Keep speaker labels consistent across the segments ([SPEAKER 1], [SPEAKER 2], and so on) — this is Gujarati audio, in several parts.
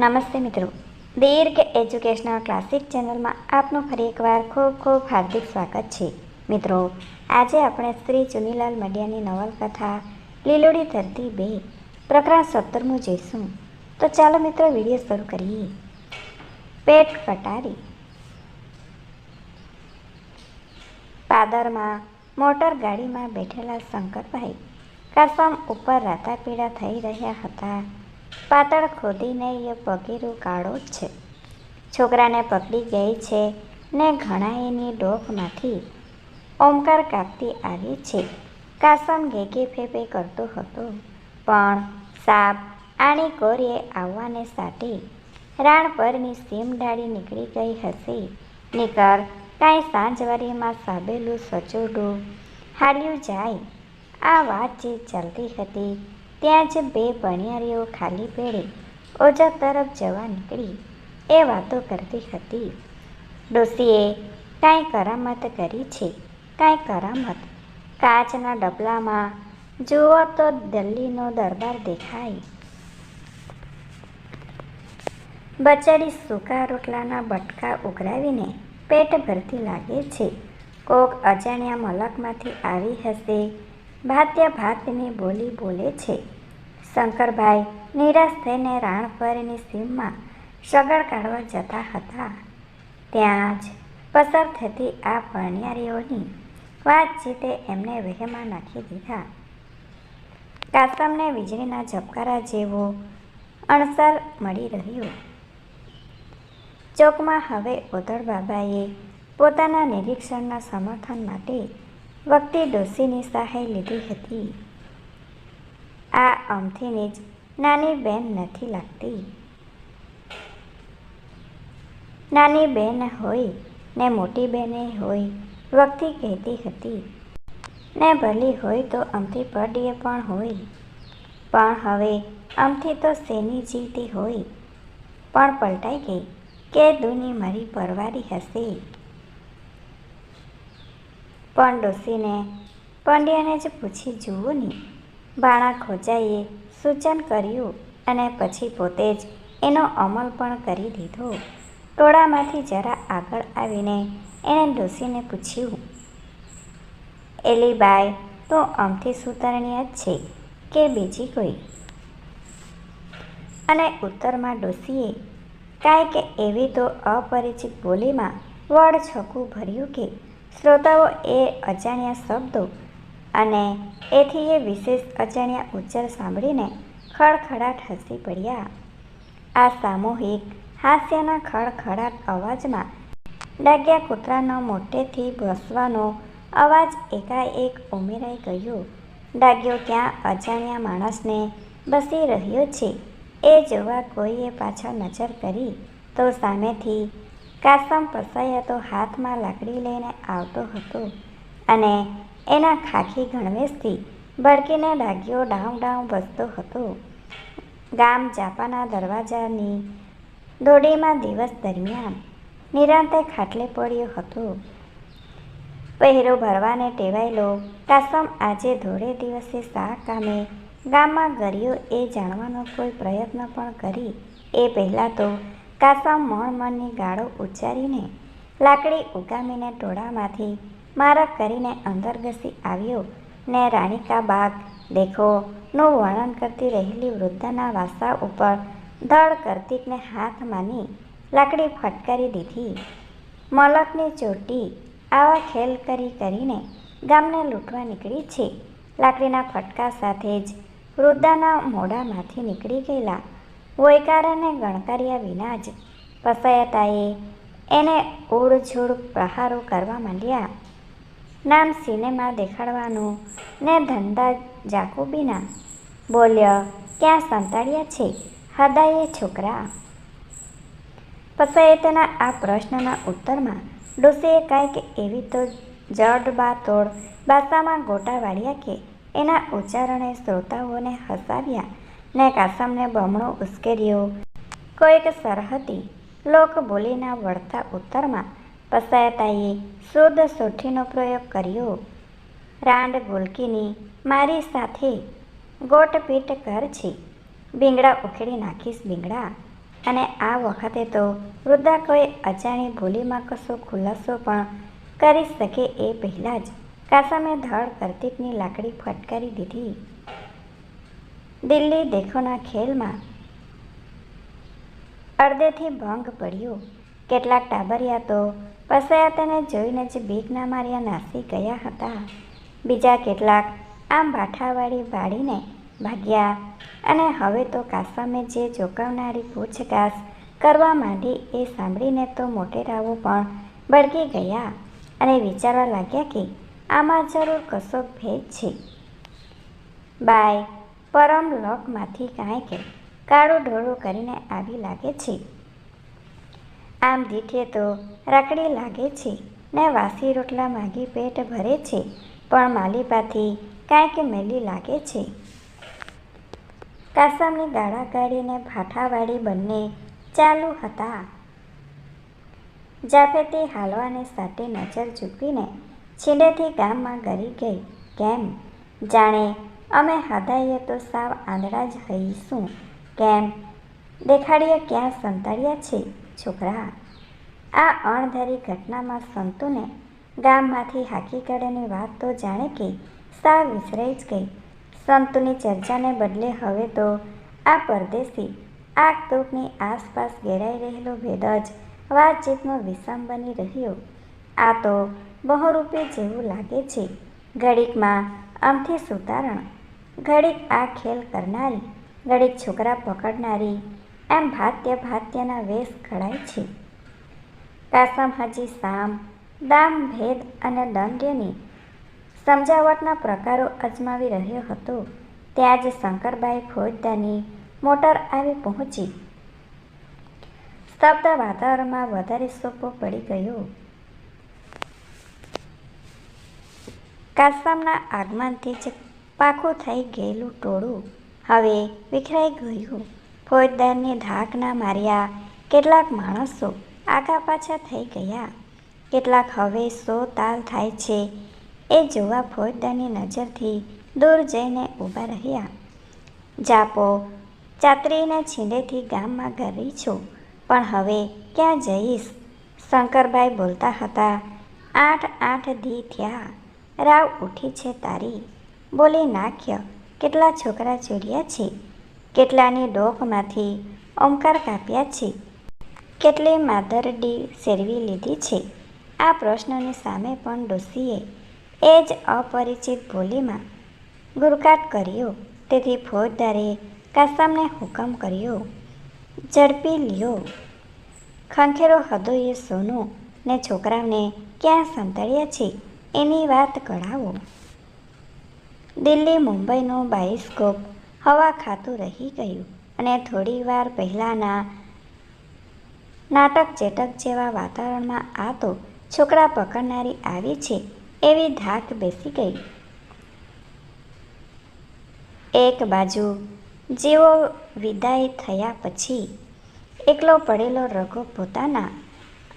[SPEAKER 1] નમસ્તે મિત્રો. દીર્ઘ એજ્યુકેશનલ ક્લાસિક ચેનલમાં આપનું ફરી એકવાર ખૂબ ખૂબ હાર્દિક સ્વાગત છે. મિત્રો, આજે આપણે શ્રી ચુનીલાલ મડિયાની નવલકથા, લીલોડી ધરતી બે, પ્રકરણ સત્તરમું જોઈશું. તો ચાલો મિત્રો, વીડિયો શરૂ કરીએ. પેટ કટારી પાદરમાં મોટર ગાડીમાં બેઠેલા શંકરભાઈ કાસમ ઉપર રાતા પીડા થઈ રહ્યા હતા. પાતળ ખોદીને એ પગીરું કાળો જ છે. છોકરાને પકડી ગઈ છે ને ઘણા એની ડોકમાંથી ઓમકાર કાપતી આવી છે. કાસમ ઘેકી ફેફે કરતો હતો. પણ સાપ આણી કોરીએ આવવાને સાથે રાણ પરની સીમ ડાળી નીકળી ગઈ હશે. નીકળ કાંઈ સાંજવારીમાં સાબેલું સચોડું હાલ્યું જાય. આ વાત જે ચાલતી હતી ત્યાં જ બે ભણિયારીઓ ખાલી પેડે, ઓજા તરફ જવા નીકળી. એ વાતો કરતી હતી. ડોસીએ, કાંઈ કરામત કરી છે? કાંઈ કરામત? કાચના ડબલામાં જુઓ તો દિલ્હીનો દરબાર દેખાય. બચાડી સૂકા રોટલાના બટકા ઉઘરાવીને પેટ ભરતી લાગે છે. કોક અજાણ્યા મલકમાંથી આવી હશે ભાત્યા ભાતની બોલી બોલે છે. શંકરભાઈ નિરાશ થઈને રાણપરની સીમમાં સગડ કાઢવા જતા હતા. ત્યાં જ પસાર થતી આ ભણિયારીઓની વાતચીતે એમને વહેમાં નાખી દીધા. કાસમને વીજળીના ઝબકારા જેવો અણસર મળી રહ્યો. ચોકમાં હવે ઓધળ બાબાએ પોતાના નિરીક્ષણના સમર્થન માટે વખતે ડોસીની સહાય લીધી હતી. આ અમથીની જ નાની બેન નથી લાગતી. નાની બેન હોય ને મોટી બેને હોય, વખતે કહેતી હતી. ને ભલી હોય તો અમથી પડીએ પણ હોય. પણ હવે અમથી તો શેની જીવતી હોય? પણ પલટાઈ ગઈ કે દુની મારી પરવારી હશે. પણ ડોસીને પંડ્યાને જ પૂછી, જુઓ ને, બાણા ખોજાઈએ સૂચન કર્યું અને પછી પોતે જ એનો અમલ પણ કરી દીધો. ટોળામાંથી જરા આગળ આવીને એણે ડોસીને પૂછ્યું એલી બાય તો અમથી સુતરણીય જ છે કે બીજી કોઈ? અને ઉત્તરમાં ડોસીએ, કાંઈક એવી તો અપરિચિત બોલીમાં વડ છકું ભર્યું કે શ્રોતાઓ એ અજાણ્યા શબ્દો અને એથી એ વિશેષ અજાણ્યા ઉચ્ચાર સાંભળીને ખડખડાટ હસી પડ્યા. આ સામૂહિક હાસ્યના ખડખડાટ અવાજમાં ડાગ્યા કૂતરાનો મોટેથી બસવાનો અવાજ એકાએક ઉમેરાઈ ગયો. ડાગ્યો ક્યાં અજાણ્યા માણસને બસી રહ્યો છે? એ જોવા કોઈએ પાછળ નજર કરી તો સામેથી કાસમ પસાયતો હાથમાં લાકડી લઈને આવતો હતો અને એના ખાખી ગણવેશથી ભડકીને ડાગ્યો ડાઉં ડાઉં બસતો હતો. ગામ જાપાના દરવાજાની દોડીમાં દિવસ દરમિયાન નિરાંતે ખાટલે પડ્યો હતો. પહેરો ભરવાને ટેવાયેલો, કાસમ આજે ધોળે દિવસે શા કામે ગામમાં ગર્યો એ જાણવાનો કોઈ પ્રયત્ન પણ કરી. એ પહેલાં તો કાસમ મણ મણની ગાળો ઉચ્ચારીને લાકડી ઉગામીને ટોળામાંથી મારા કરીને અંદર ઘસી આવ્યો. ને રાણીકા બાગ, દેખો, નું વર્ણન કરતી રહેલી વૃદ્ધાના વાસા ઉપર ધડ કરતીકને હાથ માની લાકડી ફટકારી દીધી. મલકની ચોટી આવા ખેલ કરી કરીને ગામને લૂંટવા નીકળી છે. લાકડીના ફટકા સાથે જ વૃદ્ધાના મોઢામાંથી નીકળી ગયેલા વૈકારાને ગણકાર્યા વિના જ પસાયતાએ એને ઓળછોડ પ્રહારો કરવા માંડ્યા. નામ સિનેમા દેખાડવાનું ને ધંધા જાકુબીના બોલ્યો, ક્યાં સંતાડ્યા છે? હદાયે છોકરા. પસાયતના આ પ્રશ્નના ઉત્તરમાં ડોસીએ કાંઈક એવી તો જડબાતોડ ભાષામાં ગોટા વાળ્યા કે એના ઉચ્ચારણે શ્રોતાઓને હસાવ્યા ને કાસમને બમણો ઉશ્કેર્યો. કોઈક સરહદી લોક બોલીના વળતા ઉત્તરમાં પસાયતાએ શુદ્ધ સોઠીનો પ્રયોગ કર્યો. રાંડ ગોલકીની મારી સાથે ગોટપીટ કર છે. બીંગડા ઉખેડી નાખીશ બીંગડા અને આ વખતે તો વૃદ્ધા કોઈ અજાણી ભૂલીમાં કશો ખુલાસો પણ કરી શકે એ પહેલાં જ કાસમે ધડ કરતીકની લાકડી ફટકારી દીધી. દિલ્હી દેખોના ખેલમાં અડધેથી ભંગ પડ્યો. કેટલાક ટાબરિયા તો પસયા તેને જોઈને જ બીકના માર્યા નાસી ગયા હતા. બીજા કેટલાક આમ ભાઠાવાળી વાળીને ભાગ્યા અને હવે તો કાસામે જે ચોંકાવનારી પૂછતાછ કરવા માંડી એ સાંભળીને તો મોટેરાઓ પણ ભડકી ગયા અને વિચારવા લાગ્યા કે આમાં જરૂર કશો ભેદ છે. બાય. પરમ લોકમાંથી કાંઈક કાળું ઢોળું કરીને આવી લાગે છે. આમ દીઠે તો રાકડી લાગે છે ને વાસી રોટલા માગી પેટ ભરે છે, પણ માલિપાથી કાંઈક મેલી લાગે છે. કાસમની ગાળા કાઢીને ભાઠાવાળી બંને ચાલુ હતા. જાફેતી હાલવાને સાથે નજર ચૂકવીને છીંડેથી ગામમાં ગરી ગઈ. કેમ? જાણે અમે હદાઈએ તો સાવ આંધળા જ હઈશું કેમ? દેખાડીએ ક્યાં સંતાડ્યા છે, છોકરા? આ અણધારી ઘટનામાં સંતુને ગામમાંથી હાકી કાઢેની વાત તો જાણે કે સાવ વિસરાઈ જ ગઈ. સંતુની ચર્ચાને બદલે હવે તો આ પરદેશી આગ તોપની આસપાસ ઘેરાઈ રહેલો ભેદ જ વાતચીતનો વિષમ બની રહ્યો. આ તો બહુરૂપી જેવું લાગે છે. ઘડીકમાં આમથી સુતારણ ઘડીક આ ખેલ કરનારી, ઘડીક છોકરા પકડનારી, એમ ભાત્ય ભાત્યના વેશ ઘડાય છે. કાસમ હાજી સામ, દામ ભેદ અને દંડ્યની સમજાવટના પ્રકારો અજમાવી રહ્યો હતો. ત્યાં જ શંકરબાઈ ફોજદાની મોટર આવી પહોંચી. સ્તબ્ધ વાતાવરણમાં વધારે સોપો પડી ગયો. કાસમના આગમનથી જ પાકું થઈ ગયેલું ટોળું. હવે વિખરાઈ ગયું. ફોજદારની ધાકના માર્યા. કેટલાક માણસો આગા પાછા થઈ ગયા. કેટલાક હવે સો તાલ થાય છે. એ જોવા ફોજદારની નજરથી દૂર જઈને ઊભા રહ્યા. જાપો, ચાતરીના છીંડેથી ગામમાં ગરી છું. પણ હવે ક્યાં જઈશ? શંકરભાઈ બોલતા હતા. આઠ આઠ દી થયા. રાવ ઉઠી છે તારી. બોલી નાખ્ય, કેટલા છોકરા ચોર્યા છે? કેટલાની ડોકમાંથી ઓમકાર કાપ્યા છે? કેટલી માદરડી સેરવી લીધી છે? આ પ્રશ્નની સામે પણ ડોસીએ એ જ અપરિચિત બોલીમાં ગુરકાટ કર્યો. તેથી ફોજદારે કાસમને હુકમ કર્યો. ઝડપી લ્યો. ખંખેરો હદોએ સોનું ને છોકરાને ક્યાં સંતાડ્યા છે? એની વાત કઢાવો. દિલ્હી મુંબઈનું બાઇસ્કોપ હવા ખાતું રહી ગયું અને થોડીવાર પહેલાંના નાટક ચેટક જેવા વાતાવરણમાં આ તો છોકરા પકડનારી આવી છે એવી ધાક બેસી ગઈ. એક બાજુ જેવો વિદાય થયા પછી એકલો પડેલો રઘુ પોતાના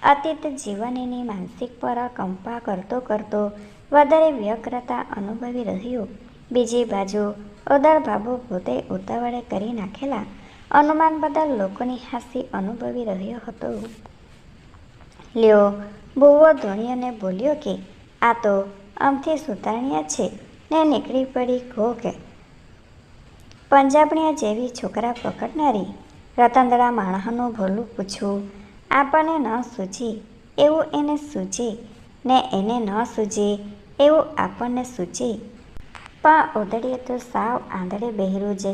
[SPEAKER 1] અતીત જીવનની માનસિક પર કંપા કરતો કરતો વધારે વ્યગ્રતા અનુભવી રહ્યો. બીજી બાજુ, ઉદર બાબુ પોતે ઉતાવળે કરી નાખેલા અનુમાન બદલ લોકોની હાસી અનુભવી રહ્યો હતો. લ્યો, બુવો ધોણીઓને બોલ્યો કે, આ તો આમથી સુતારણ્યા છે, ને નીકળી પડી ઘોક પંજાબણીયા જેવી છોકરા પકડનારી રતંદડા માણસનું ભોલું પૂછવું આપણને ન સૂચે એવું એને સૂજે ને એને ન સૂજે એવું આપણને સૂચે પણ ઉદડીએ તો સાવ આંધળે બહેરું જ,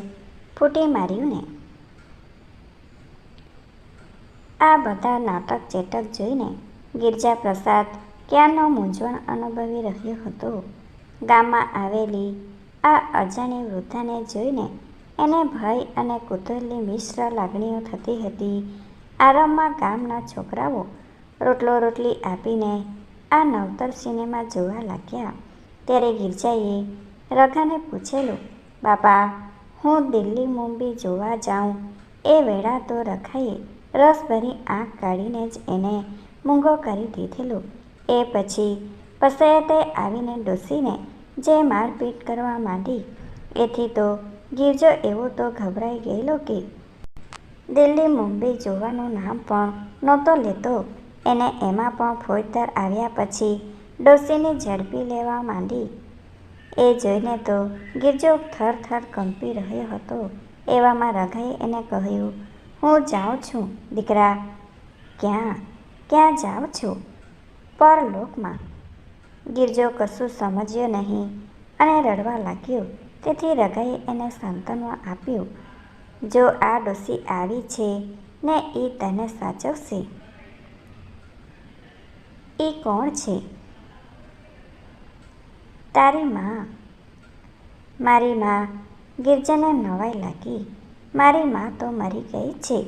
[SPEAKER 1] ફૂટી માર્યું ને. આ બધા નાટક ચેટક જોઈને ગિરજા પ્રસાદ ક્યાંનો મૂંઝવણ અનુભવી રહ્યો હતો? ગામમાં આવેલી આ અજાણી વૃદ્ધાને જોઈને એને ભય અને કુતૂહલની મિશ્ર લાગણીઓ થતી હતી. આરંભમાં ગામના છોકરાઓ રોટલો રોટલી આપીને આ નવતર સિનેમા જોવા લાગ્યા. ત્યારે ગિરજાએ રઘાને પૂછેલું, બાપા, હું દિલ્હી મુંબઈ જોવા જાઉં. એ વેળા તો રખાઈએ રસભરી આંખ કાઢીને જ એને મૂંગો કરી દીધેલું. એ પછી પસયતે આવીને ડોસીને જે મારપીટ કરવા માંડી, એથી તો ગિરજો એવો તો ગભરાઈ ગયેલો કે દિલ્હી, મુંબઈ જોવાનું નામ પણ નહોતો લેતો. એને એમાં પણ ફોજદાર આવ્યા પછી ડોશીની ઝડપી લેવા માંડી. એ જોઈને તો ગિરજો થરથર કંપી રહ્યો હતો. એવામાં રઘાએ એને કહ્યું, હું જાઉં છું, દીકરા. ક્યાં? ક્યાં જાઉં છું? પરલોકમાં. ગિરજો કશું સમજ્યો નહીં અને રડવા લાગ્યો. તેથી રઘાએ એને સાંત્વના આપ્યું જો આ ડોસી આવી છે, ને એ તને સાચવશે. એ કોણ છે? તારી માં. મારી માં ગિરજાને નવાઈ લાગી. મારી માં તો મરી ગઈ છે.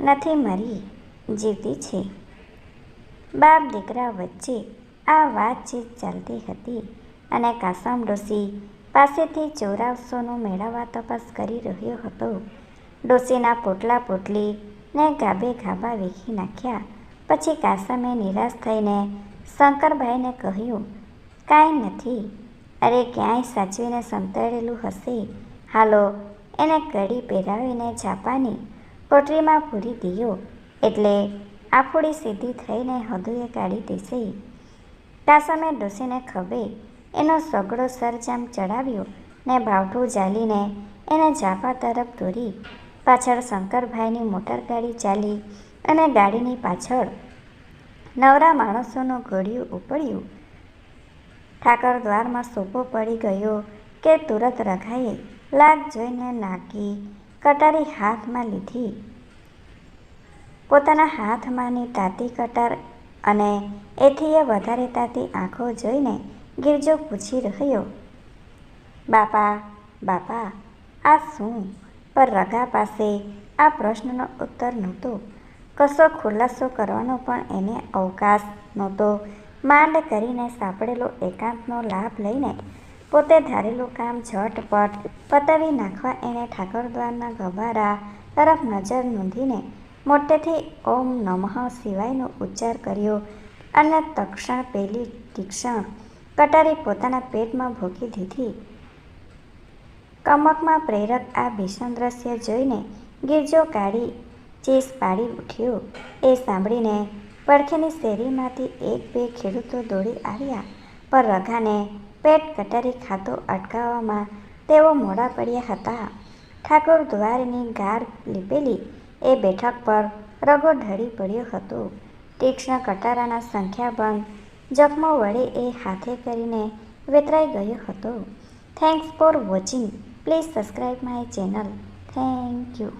[SPEAKER 1] નથી મરી, જીવતી છે. બાપ દીકરા વચ્ચે આ વાતચીત ચાલતી હતી અને કાસમ ડોસી પાસેથી ચોરાવસોનું મેળવવા તપાસ કરી રહ્યો હતો. ડોસીના પોટલા પોટલી ને ગાબે ગાબા વીખી નાખ્યા. પછી કાસમે નિરાશ થઈને શંકરભાઈને કહ્યું, કાંઈ નથી. અરે, ક્યાંય સાચવીને સંતાડેલું હશે? હાલો, એને કડી પહેરાવીને છાપાની કોટરીમાં પૂરી દીયો. એટલે આફોડી સીધી થઈને હદુએ કાઢી દેશે. કાસમે ડોસીને ખભે એનો સગડો સરજામ ચડાવ્યો ને ભાવઠું ઝાલીને એને ઝાપા તરફ દોરી. પાછળ શંકરભાઈની મોટરગાડી ચાલી અને ગાડીની પાછળ નવરા માણસોનું ઘોડિયું ઉપડ્યું. ઠાકર દ્વારમાં સોપો પડી ગયો કે તુરત રઘાએ લાગ જોઈને નાકી કટારી હાથમાં લીધી. પોતાના હાથમાંની તાતી કટાર અને એથી એ વધારે તાતી આંખો જોઈને ગિરજો પૂછી રહ્યો બાપા બાપા, આ શું? પર રગા પાસે આ પ્રશ્નનો ઉત્તર નહોતો. કશો ખુલાસો કરવાનો પણ એને અવકાશ નહોતો. માંડ કરીને સાંપડેલો એકાંતનો લાભ લઈને પોતે ધારેલું કામ ઝટપટ પતાવી નાખવા એણે ઠાકોરદ્વારના ગભારા તરફ નજર નોંધીને મોટેથી ઓમ નમઃ શિવાયનો ઉચ્ચાર કર્યો અને તક્ષણ પેલી તીક્ષણ કટારી પોતાના પેટમાં ભોકી દીધી. કમકમાં પ્રેરક આ ભીષણ દ્રશ્ય જોઈને ગિરજો કાઢી ચીસ પાડી ઉઠ્યો. એ સાંભળીને પડખેની શેરીમાંથી એક બે ખેડૂતો દોડી આવ્યા. પર રઘાને પેટ કટારી ખાતો અટકાવવામાં તેઓ મોડા પડ્યા હતા. ઠાકોર દ્વારની ગાર લીપેલી એ બેઠક પર રગો ઢળી પડ્યો હતો. તીક્ષ્ણ કટારાના સંખ્યાબંધ જખમો વડે એ હાથે કરીને વેતરાઈ ગયો હતો. Thanks for watching please subscribe my channel thank you